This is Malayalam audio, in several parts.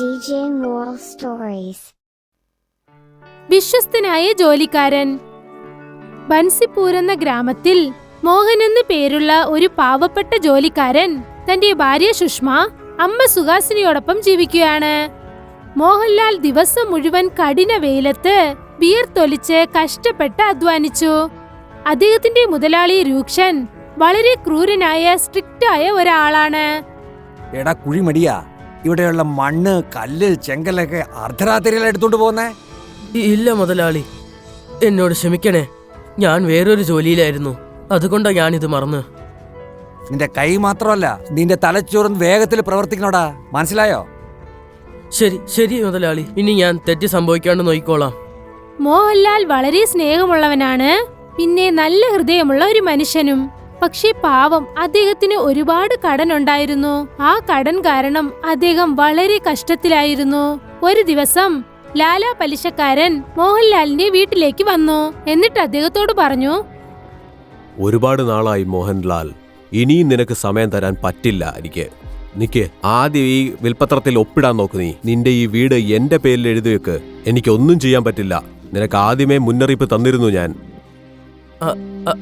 DJ Moral Stories. വിശ്വസ്തനായ ജോലിക്കാരൻ. ബൻസിപ്പൂർ എന്ന ഗ്രാമത്തിൽ മോഹൻ എന്ന് പേരുള്ള ഒരു പാവപ്പെട്ട ജോലിക്കാരൻ തന്റെ ഭാര്യ സുഷ്മ അമ്മ സുഹാസിനിയോടൊപ്പം ജീവിക്കുകയാണ്. മോഹൻലാൽ ദിവസം മുഴുവൻ കഠിന വെയിലത്ത് ബിയർ തൊലിച്ച് കഷ്ടപ്പെട്ട് അധ്വാനിച്ചു. അദ്ദേഹത്തിന്റെ മുതലാളി രൂക്ഷൻ വളരെ ക്രൂരനായ സ്ട്രിക്റ്റ് ആയ ഒരാളാണ്. എടാ കുഴിമടിയാ. ഇവിടെയുള്ള മണ്ണ് കല്ല് ചെങ്കലൊക്കെ അർദ്ധരാത്രിയിൽ എടുത്തോണ്ട് പോകുന്നേ ഇല്ല മുതലാളി. എന്നോട് ക്ഷമിക്കണേ. ഞാൻ വേറൊരു ജോലിയിലായിരുന്നു. അതുകൊണ്ടാ ഞാനിത് മറന്ന്. നിന്റെ കൈ മാത്രമല്ല നിന്റെ തലച്ചോറും വേഗത്തിൽ പ്രവർത്തിക്കണോടാ. മനസ്സിലായോ? ശരി ശരി മുതലാളി. ഇനി ഞാൻ തെറ്റ് സംഭവിക്കാണ്ട് നോക്കിക്കോളാം. മോഹൻലാൽ വളരെ സ്നേഹമുള്ളവനാണ്. പിന്നെ നല്ല ഹൃദയമുള്ള ഒരു മനുഷ്യനും. പക്ഷേ പാവം അദ്ദേഹത്തിന് ഒരുപാട് കടനുണ്ടായിരുന്നു. ആ കടൻ കാരണം അദ്ദേഹം വളരെ കഷ്ടത്തിലായിരുന്നു. ഒരു ദിവസം ലാല പലിശക്കാരൻ മോഹൻലാലിന്റെ വീട്ടിലേക്ക് വന്നു. എന്നിട്ട് അദ്ദേഹത്തോട് പറഞ്ഞു ഒരുപാട് നാളായി മോഹൻലാൽ ഇനിയും നിനക്ക് സമയം തരാൻ പറ്റില്ല എനിക്ക്. നിക്ക് ആദ്യം ഈ വിൽപ്പത്രത്തിൽ ഒപ്പിടാൻ നോക്ക് നീ. നിന്റെ ഈ വീട് എന്റെ പേരിൽ എഴുതി വെക്ക്. എനിക്കൊന്നും ചെയ്യാൻ പറ്റില്ല. നിനക്ക് ആദ്യമേ മുന്നറിയിപ്പ് തന്നിരുന്നു ഞാൻ.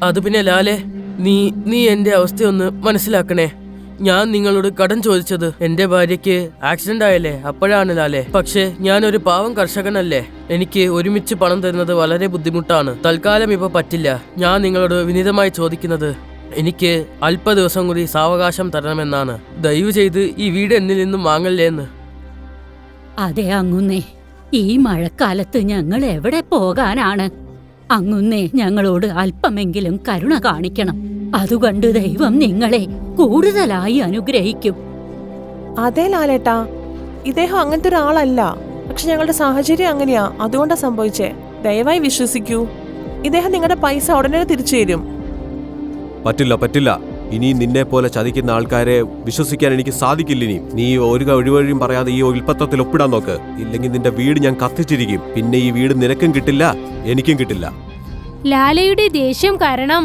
അത് പിന്നെ ലാലെ നീ നീ എന്റെ അവസ്ഥയൊന്ന് മനസ്സിലാക്കണേ. ഞാൻ നിങ്ങളോട് കടം ചോദിച്ചത് എന്റെ ഭാര്യയ്ക്ക് ആക്സിഡന്റ് ആയല്ലേ അപ്പോഴാണ് പക്ഷേ ഞാൻ ഒരു പാവം കർഷകനല്ലേ. എനിക്ക് ഒരുമിച്ച് പണം തരുന്നത് വളരെ ബുദ്ധിമുട്ടാണ്. തൽക്കാലം ഇപ്പൊ പറ്റില്ല. ഞാൻ നിങ്ങളോട് വിനീതമായി ചോദിക്കുന്നത് എനിക്ക് അല്പ ദിവസം കൂടി സാവകാശം തരണമെന്നാണ്. ദയവ് ചെയ്ത് ഈ വീട് എന്നിൽ നിന്നും വാങ്ങല്ലേന്ന്. അതെ അങ്ങുന്നേ. ഈ മഴക്കാലത്ത് ഞങ്ങൾ എവിടെ പോകാനാണ്? അങ്ങുന്നേ ഞങ്ങളോട് അല്പമെങ്കിലും കരുണ കാണിക്കണം. അതുകൊണ്ട് ദൈവം നിങ്ങളെ കൂടുതലായി അനുഗ്രഹിക്കും. അതെ ലാലേട്ടാ. ഇദ്ദേഹം അങ്ങനത്തെ ഒരാളല്ല. പക്ഷെ ഞങ്ങളുടെ സാഹചര്യം അങ്ങനെയാ. അതുകൊണ്ടാ സംഭവിച്ചേ. ദയവായി വിശ്വസിക്കൂ. ഇദ്ദേഹം നിങ്ങളുടെ പൈസ ഉടനെ തിരിച്ചു തരും. പറ്റില്ല പറ്റില്ല. ഇനി നിന്നെ പോലെ ചതിക്കുന്ന ആൾക്കാരെ വിശ്വസിക്കാൻ എനിക്ക് സാധിക്കില്ല ഇനി. നീ ഒരു ഒഴിവഴിയും പറയാതെ ഈ ഉൽപ്പത്തത്തിൽ ഒപ്പിടാൻ നോക്ക്. ഇല്ലെങ്കിൽ നിന്റെ വീട് ഞാൻ കത്തിച്ചിരിക്കും. പിന്നെ ഈ വീട് നിനക്കും കിട്ടില്ല എനിക്കും കിട്ടില്ല. ലാലയുടെ ദേഷ്യം കാരണം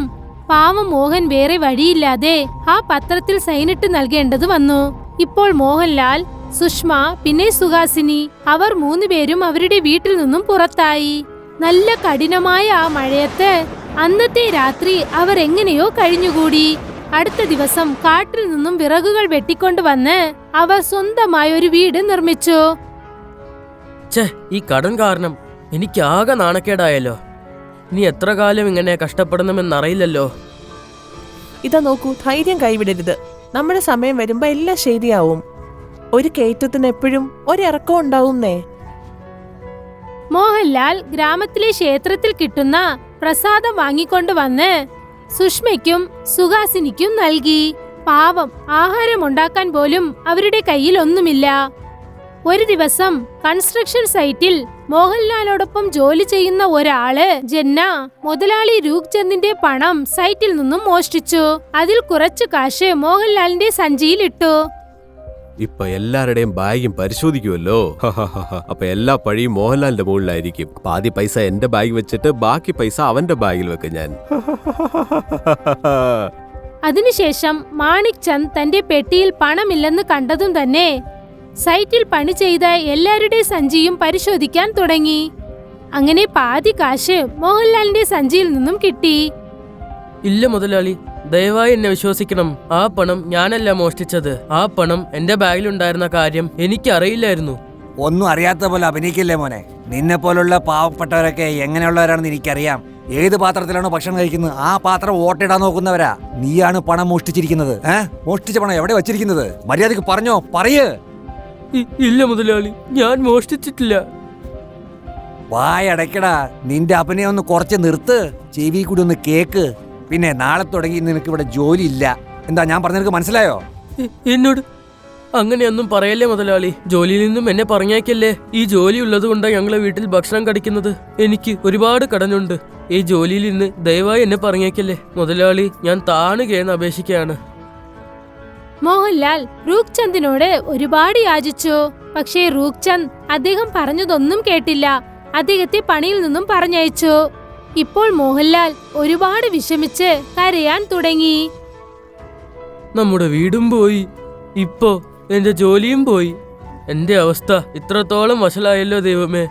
പാവം മോഹൻ വേറെ വഴിയില്ലാതെ ആ പത്രത്തിൽ സൈനിട്ട് നൽകേണ്ടത് വന്നു. ഇപ്പോൾ മോഹൻലാൽ സുഷ്മ പിന്നെ സുഹാസിനി അവർ മൂന്നുപേരും അവരുടെ വീട്ടിൽ നിന്നും പുറത്തായി. നല്ല കഠിനമായ ആ മഴയത്ത് അന്നത്തെ രാത്രി അവർ എങ്ങനെയോ കഴിഞ്ഞുകൂടി. അടുത്ത ദിവസം കാട്ടിൽ നിന്നും വിറകുകൾ വെട്ടിക്കൊണ്ടുവന്ന് അവർ സ്വന്തമായി ഒരു വീട് നിർമ്മിച്ചു. ഛേ ഈ കടൻ കാരണം എനിക്കാകെ നാണക്കേടായല്ലോ. ഇനി എത്ര കാലം ഇങ്ങനെ കഷ്ടപ്പെടണമെന്നറിയില്ലല്ലോ. ഇതാ നോക്കൂ ധൈര്യം കൈവിടരുത്. നമ്മുടെ സമയം വരുമ്പോ എല്ലാം ശരിയാവും. ഒരു കയറ്റത്തിന് എപ്പോഴും ഒരിറക്കം ഉണ്ടാവുന്നേ. മോഹൻലാൽ ഗ്രാമത്തിലെ ക്ഷേത്രത്തിൽ കിട്ടുന്ന പ്രസാദം വാങ്ങിക്കൊണ്ടുവന്ന് സുഷ്മയ്ക്കും സുഹാസിനിക്കും നൽകി. പാവം ആഹാരമുണ്ടാക്കാൻ പോലും അവരുടെ കയ്യിൽ ഒന്നുമില്ല ഒരു ദിവസം കൺസ്ട്രക്ഷൻ സൈറ്റിൽ മോഹൻലാലോടൊപ്പം ജോലി ചെയ്യുന്ന ഒരാൾ ജന്ന മുതലാളി രൂപ്ചന്ദിന്റെ പണം സൈറ്റിൽ നിന്നും മോഷ്ടിച്ചു. അതിൽ കുറച്ചു കാശ് മോഹൻലാലിന്റെ സഞ്ചിയിലിട്ടു ഇപ്പൊ എല്ലാവരുടെയും ബാഗും പരിശോധിക്കുമല്ലോ അപ്പൊ എല്ലാ പഴിയും മോഹൻലാലിന്റെ മുകളിലായിരിക്കും. പാതി പൈസ എന്റെ ബാഗ് വെച്ചിട്ട് ബാക്കി പൈസ അവന്റെ ബാഗിൽ വെക്കും ഞാൻ. അതിനുശേഷം മാണിക് ചന്ദ് തന്റെ പെട്ടിയിൽ പണമില്ലെന്ന് കണ്ടതും തന്നെ സൈറ്റിൽ പണി ചെയ്ത എല്ലാവരുടെ സഞ്ചിയും പരിശോധിക്കാൻ തുടങ്ങി. അങ്ങനെ പാതി കാശ് മോഹൻലാലിന്റെ സഞ്ചിയിൽ നിന്നും കിട്ടി. ഇല്ല മുതലാളി ദയവായി എന്നെ വിശ്വസിക്കണം. ആ പണം ഞാനല്ല മോഷ്ടിച്ചത്. ആ പണം എന്റെ ബാഗിലുണ്ടായിരുന്ന കാര്യം എനിക്കറിയില്ലായിരുന്നു. ഒന്നും അറിയാത്ത പോലെ അഭിനയിക്കില്ലേ മോനെ? നിന്നെ പോലുള്ള പാവപ്പെട്ടവരൊക്കെ എങ്ങനെയുള്ളവരാണെന്ന് എനിക്കറിയാം. ഏത് പാത്രത്തിലാണ് ഭക്ഷണം കഴിക്കുന്നത്? ആ പാത്രം ഓട്ടിടാൻ നോക്കുന്നവരാ. നീയാണ് പണം മോഷ്ടിച്ചിരിക്കുന്നത്. ഏ? മോഷ്ടിച്ച പണം എവിടെ വെച്ചിരിക്കുന്നത്? മര്യാദയ്ക്ക് പറഞ്ഞോ പറയേ. ഇല്ല മുതലാളി ഞാൻ മോഷ്ടിച്ചിട്ടില്ല. വായടക്കടാ നിന്റെ അഭിനയം ഒന്ന് കുറച്ച് നിർത്ത്. ചെവി കൂടി ഒന്ന് കേക്ക്. പിന്നെ നാളെ തുടങ്ങി നിനക്ക് ഇവിടെ ജോലി ഇല്ല എന്താ ഞാൻ പറഞ്ഞത് മനസ്സിലായോ? എ- എന്നോട്? അങ്ങനെയൊന്നും പറയല്ലേ മുതലാളി. ജോലിയിൽ നിന്നും എന്നെ പറഞ്ഞേക്കല്ലേ ഈ ജോലി ഉള്ളത് കൊണ്ടാണ് ഞങ്ങളെ വീട്ടിൽ ഭക്ഷണം കടിക്കുന്നത്. എനിക്ക് ഒരുപാട് കടനുണ്ട് ഈ ജോലിയിൽ നിന്ന് ദയവായി എന്നെ പറഞ്ഞേക്കല്ലേ മുതലാളി ഞാൻ താണുകയെന്ന് അപേക്ഷിക്കുകയാണ് മോഹൻലാൽ റൂഖ്ചന്ദിനോട് ഒരുപാട് യാചിച്ചു. പക്ഷേ റൂഖ്ചന്ദ് അദ്ദേഹം പറഞ്ഞതൊന്നും കേട്ടില്ല. അദ്ദേഹത്തെ പണിയിൽ നിന്നും പറഞ്ഞയച്ചു. ഇപ്പോൾ മോഹൻലാൽ ഒരുപാട് വിഷമിച്ച് കരയാൻ തുടങ്ങി. നമ്മുടെ വീടും പോയി. ഇപ്പോ എന്റെ ജോലിയും പോയി. എന്റെ അവസ്ഥ ഇത്രത്തോളം വഷളായല്ലോ ദൈവമേ.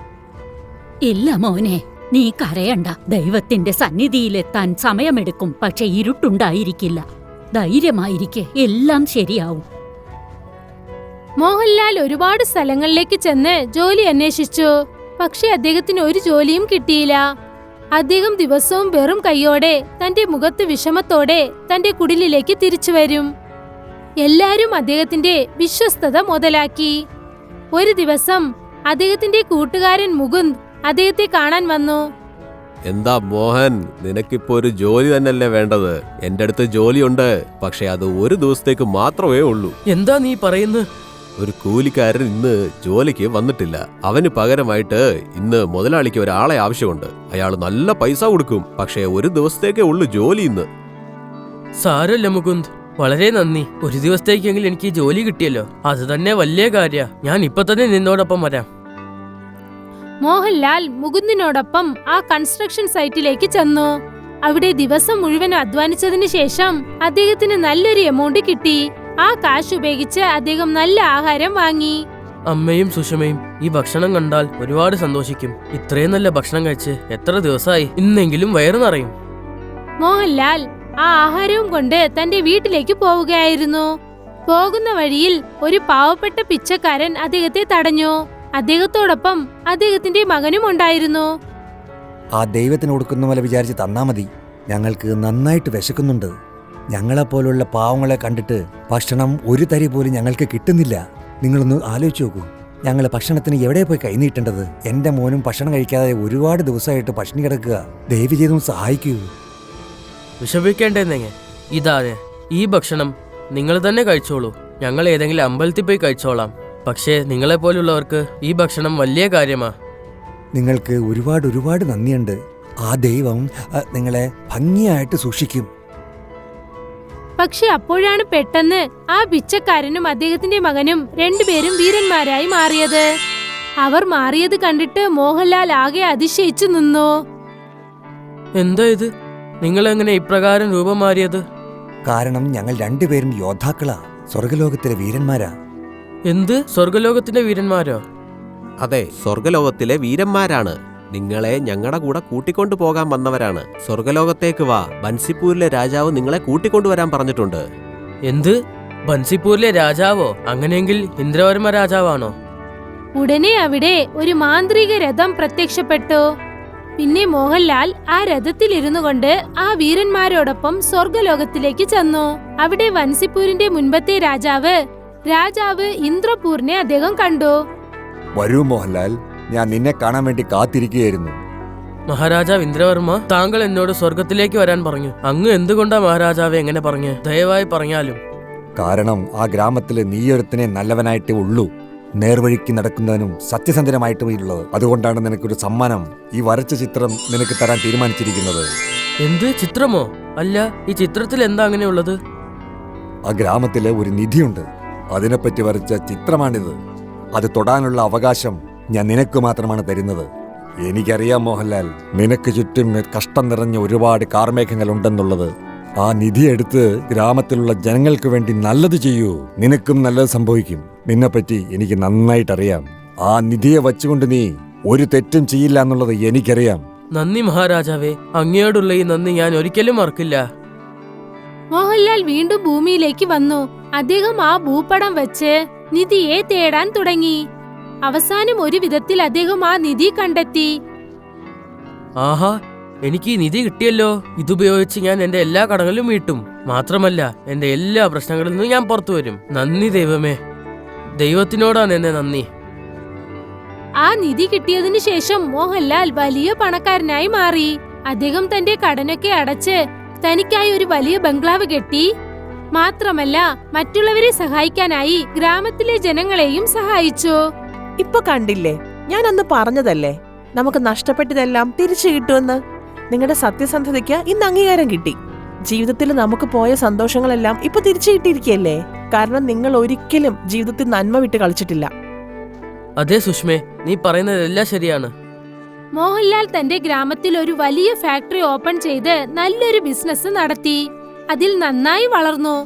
ഇല്ല മോനെ നീ കരയണ്ട. ദൈവത്തിന്റെ സന്നിധിയിലെത്താൻ സമയമെടുക്കും പക്ഷെ ഇരുട്ടുണ്ടായിരിക്കില്ല. ധൈര്യമായിരിക്കെ എല്ലാം ശരിയാവും. മോഹൻലാൽ ഒരുപാട് സ്ഥലങ്ങളിലേക്ക് ചെന്ന് ജോലി അന്വേഷിച്ചു. പക്ഷെ അദ്ദേഹത്തിന് ഒരു ജോലിയും കിട്ടിയില്ല. അദ്ദേഹം ദിവസവും വെറും കൈയോടെ തന്റെ മുഖത്ത് വിഷമത്തോടെ തന്റെ കുടിലിലേക്ക് തിരിച്ചു വരും. എല്ലാരും അദ്ദേഹത്തിന്റെ വിശ്വസ്തത മുതലാക്കി. ഒരു ദിവസം അദ്ദേഹത്തിന്റെ കൂട്ടുകാരൻ മുകുന്ദ് അദ്ദേഹത്തെ കാണാൻ വന്നു. എന്താ മോഹൻ നിനക്കിപ്പോ ഒരു ജോലി തന്നെയല്ലേ വേണ്ടത്? എന്റെ അടുത്ത് ജോലിയുണ്ട് പക്ഷെ അത് ഒരു ദിവസത്തേക്ക് മാത്രമേ ഉള്ളൂ. എന്താ നീ പറയുന്നത്? ഒരു കൂലിക്കാരൻ ഇന്ന് ജോലിക്ക് വന്നിട്ടില്ല. അവന് പകരമായിട്ട് ഇന്ന് മുതലാളിക്ക് ഒരാളെ ആവശ്യമുണ്ട്. അയാൾ നല്ല പൈസ കൊടുക്കും. പക്ഷേ ഒരു ദിവസത്തേക്കേ ഉള്ളൂ ജോലി ഇന്ന്. സാരല്ല മുകുന്ദ്. വളരെ നന്ദി. ഒരു ദിവസത്തേക്കെങ്കിലും എനിക്ക് ജോലി കിട്ടിയല്ലോ. അത് തന്നെ വലിയ കാര്യ. ഞാൻ ഇപ്പൊ തന്നെ നിന്നോടൊപ്പം വരാം. മോഹൻലാൽ മുകുന്ദിനോടൊപ്പം ആ കൺസ്ട്രക്ഷൻ സൈറ്റിലേക്ക് ചെന്നു. അവിടെ ദിവസം മുഴുവൻ അധ്വാനിച്ചതിന് ശേഷം അദ്ദേഹത്തിന് നല്ലൊരു എമൗണ്ട് കിട്ടി. ആ കാശ് ഉപയോഗിച്ച് അദ്ദേഹം നല്ല ആഹാരം വാങ്ങി. അമ്മയും സുഷമയും ഈ ഭക്ഷണം കണ്ടാൽ ഒരുപാട് സന്തോഷിക്കും. ഇത്രയും നല്ല ഭക്ഷണം കഴിച്ച് എത്ര ദിവസമായി? ഇന്നെങ്കിലും വയറു നിറയും. മോഹൻലാൽ ആ ആഹാരവും കൊണ്ട് തന്റെ വീട്ടിലേക്ക് പോവുകയായിരുന്നു. പോകുന്ന വഴിയിൽ ഒരു പാവപ്പെട്ട പിച്ചക്കാരൻ അദ്ദേഹത്തെ തടഞ്ഞു. അദ്ദേഹത്തോടൊപ്പം അദ്ദേഹത്തിന്റെ മകനും ഉണ്ടായിരുന്നു. ആ ദൈവത്തിന് കൊടുക്കുന്ന പോലെ വിചാരിച്ച് തന്നാ മതി. ഞങ്ങൾക്ക് നന്നായിട്ട് വിശക്കുന്നുണ്ട്. ഞങ്ങളെപ്പോലുള്ള പാവങ്ങളെ കണ്ടിട്ട് ഭക്ഷണം ഒരു തരി പോലും ഞങ്ങൾക്ക് കിട്ടുന്നില്ല. നിങ്ങളൊന്ന് ആലോചിച്ച് നോക്കൂ. ഞങ്ങൾ ഭക്ഷണത്തിന് എവിടെ പോയി കൈനീട്ടേണ്ടത് എന്റെ മോനും ഭക്ഷണം കഴിക്കാതെ ഒരുപാട് ദിവസമായിട്ട് ഭക്ഷണി കിടക്കുക. ദയവ് ചെയ്തൊന്ന് സഹായിക്കൂ. വിഷമിക്കേണ്ടെന്നെങ്ങ ഇതാണ് ഈ ഭക്ഷണം നിങ്ങൾ തന്നെ കഴിച്ചോളൂ. ഞങ്ങൾ ഏതെങ്കിലും അമ്പലത്തിൽ പോയി കഴിച്ചോളാം. പക്ഷേ നിങ്ങളെപ്പോലുള്ളവർക്ക് ഈ ഭക്ഷണം വലിയ കാര്യമാ. നിങ്ങൾക്ക് ഒരുപാട് ഒരുപാട് നന്ദിയുണ്ട്. ആ ദൈവം നിങ്ങളെ ഭംഗിയായിട്ട് സൂക്ഷിക്കും. പക്ഷെ അപ്പോഴാണ് പെട്ടെന്ന് ആ പിച്ചക്കാരനും അദ്ദേഹത്തിന്റെ മകനും രണ്ടുപേരും വീരന്മാരായി മാറിയത്. അവർ മാറിയത് കണ്ടിട്ട് മോഹൻലാൽ ആകെ അതിശയിച്ചു നിന്നു. എന്താ ഇത്? നിങ്ങൾ എങ്ങനെ ഇപ്രകാരം രൂപം മാറിയത്? കാരണം ഞങ്ങൾ രണ്ടുപേരും യോദ്ധാക്കളാ. സ്വർഗലോകത്തിലെ വീരന്മാരാ. എന്ത്? സ്വർഗലോകത്തിന്റെ വീരന്മാരോ? അതെ സ്വർഗലോകത്തിലെ വീരന്മാരാണ്. നിങ്ങളെ ഞങ്ങളുടെ കൂടെ കൂട്ടിക്കൊണ്ടു പോകാൻ വന്നവരാണ്. സ്വർഗലോകത്തേക്ക് വാ. ബൻസിപ്പൂരിലെ രാജാവ് നിങ്ങളെ കൂട്ടിക്കൊണ്ടുവരാൻ പറഞ്ഞിട്ടുണ്ട്. എന്ത്? ബൻസിപ്പൂരിലെ രാജാവോ? അങ്ങനെയെങ്കിൽ ഇന്ദ്രവർമ്മ രാജാവാണോ? ഉടനെ അവിടെ ഒരു മാന്ത്രിക രഥം പ്രത്യക്ഷപ്പെട്ടു. പിന്നെ മോഹൻലാൽ ആ രഥത്തിൽ ഇരുന്നു കൊണ്ട് ആ വീരന്മാരോടൊപ്പം സ്വർഗലോകത്തിലേക്ക് ചെന്നു. അവിടെ വൻസിപ്പൂരിന്റെ മുൻപത്തെ രാജാവ് രാജാവ് ഇന്ദ്രപൂരിനെ അദ്ദേഹം കണ്ടു. വരൂ മോഹൻലാൽ. ഞാൻ നിന്നെ കാണാൻ വേണ്ടി കാത്തിരിക്കുകയായിരുന്നു. മഹാരാജാവ് ഇന്ദ്രവർമ്മ താങ്കൾ എന്നോട് സ്വർഗത്തിലേക്ക് വരാൻ പറഞ്ഞു. അങ്ങ് എന്തുകൊണ്ടാ മഹാരാജാവ് എങ്ങനെ പറഞ്ഞു? ദയവായി പറഞ്ഞാലും. കാരണം ആ ഗ്രാമത്തിലെ നീയൊരുത്തിനെ നല്ലവനായിട്ടേ ഉള്ളൂ. നേർവഴിക്ക് നടക്കുന്നവനും സത്യസന്ധനുമായിട്ടുള്ളത് അതുകൊണ്ടാണ് നിനക്കൊരു സമ്മാനം ഈ വരച്ച ചിത്രം നിനക്ക് തരാൻ തീരുമാനിച്ചിരിക്കുന്നത്. എന്ത്? ചിത്രമോ? അല്ല ഈ ചിത്രത്തിൽ എന്താ അങ്ങനെയുള്ളത്? ആ ഗ്രാമത്തിലെ ഒരു നിധിയുണ്ട്. അതിനെപ്പറ്റി വരച്ച ചിത്രമാണിത്. അത് തൊടാനുള്ള അവകാശം ഞാൻ നിനക്ക് മാത്രമാണ് തരുന്നത്. എനിക്കറിയാം മോഹൻലാൽ നിനക്ക് ചുറ്റും കഷ്ടം നിറഞ്ഞ ഒരുപാട് കാർമേഘങ്ങൾ ഉണ്ടെന്നുള്ളത് ആ നിധി എടുത്ത് ഗ്രാമത്തിലുള്ള ജനങ്ങൾക്ക് വേണ്ടി നല്ലത് ചെയ്യൂ. നിനക്കും നല്ലത് സംഭവിക്കും. നിന്നെപ്പറ്റി എനിക്ക് നന്നായിട്ടറിയാം. ആ നിധിയെ വച്ചുകൊണ്ട് നീ ഒരു തെറ്റും ചെയ്യില്ല എന്നുള്ളത് എനിക്കറിയാം. നന്ദി മഹാരാജാവേ. അങ്ങയോടുള്ള ഈ നന്ദി ഞാൻ ഒരിക്കലും മറക്കില്ല. മോഹൻലാൽ വീണ്ടും ഭൂമിയിലേക്ക് വന്നു. അദ്ദേഹം ആ ഭൂപടം വെച്ച് നിധിയെ തേടാൻ തുടങ്ങി. അവസാനം ഒരു വിധത്തിൽ അദ്ദേഹം ആ നിധി കണ്ടെത്തി. ആഹാ എനിക്ക് ഈ നിധി കിട്ടിയല്ലോ. ഇതുപയോഗിച്ച് ഞാൻ എന്റെ എല്ലാ കടങ്ങളും വീട്ടും. മാത്രമല്ല എന്റെ എല്ലാ പ്രശ്നങ്ങളിൽ നിന്നും ഞാൻ പുറത്തു വരും. നന്ദി ദൈവമേ. ദൈവത്തിനോടാണ് എന്നെ നന്ദി. ആ നിധി കിട്ടിയതിനു ശേഷം മോഹൻലാൽ വലിയ പണക്കാരനായി മാറി. അദ്ദേഹം തന്റെ കടനൊക്കെ അടച്ച് തനിക്കായി ഒരു വലിയ ബംഗ്ലാവ് കെട്ടി. മാത്രമല്ല മറ്റുള്ളവരെ സഹായിക്കാനായി ഗ്രാമത്തിലെ ജനങ്ങളെയും സഹായിച്ചു. ഇപ്പൊ കണ്ടില്ലേ? ഞാൻ അന്ന് പറഞ്ഞതല്ലേ? നമുക്ക് നഷ്ടപ്പെട്ടതെല്ലാം തിരിച്ചു കിട്ടുമെന്ന്. നിങ്ങളുടെ സത്യസന്ധതയ്ക്ക് ഇന്ന് അംഗീകാരം കിട്ടി. ജീവിതത്തിൽ നമുക്ക് പോയ സന്തോഷങ്ങളെല്ലാം ഇപ്പൊ തിരിച്ചു കിട്ടിയിരിക്കുകയല്ലേ? കാരണം നിങ്ങൾ ഒരിക്കലും ജീവിതത്തിൽ നന്മ വിട്ട് കളിച്ചിട്ടില്ല. അതെ സുഷ്മേ നീ പറയുന്നതെല്ലാം ശരിയാണ്. മോഹൻലാൽ തന്റെ ഗ്രാമത്തിൽ ഒരു വലിയ ഫാക്ടറി ഓപ്പൺ ചെയ്ത് നല്ലൊരു ബിസിനസ് നടത്തി. അതിൽ നന്നായി വളർന്നു.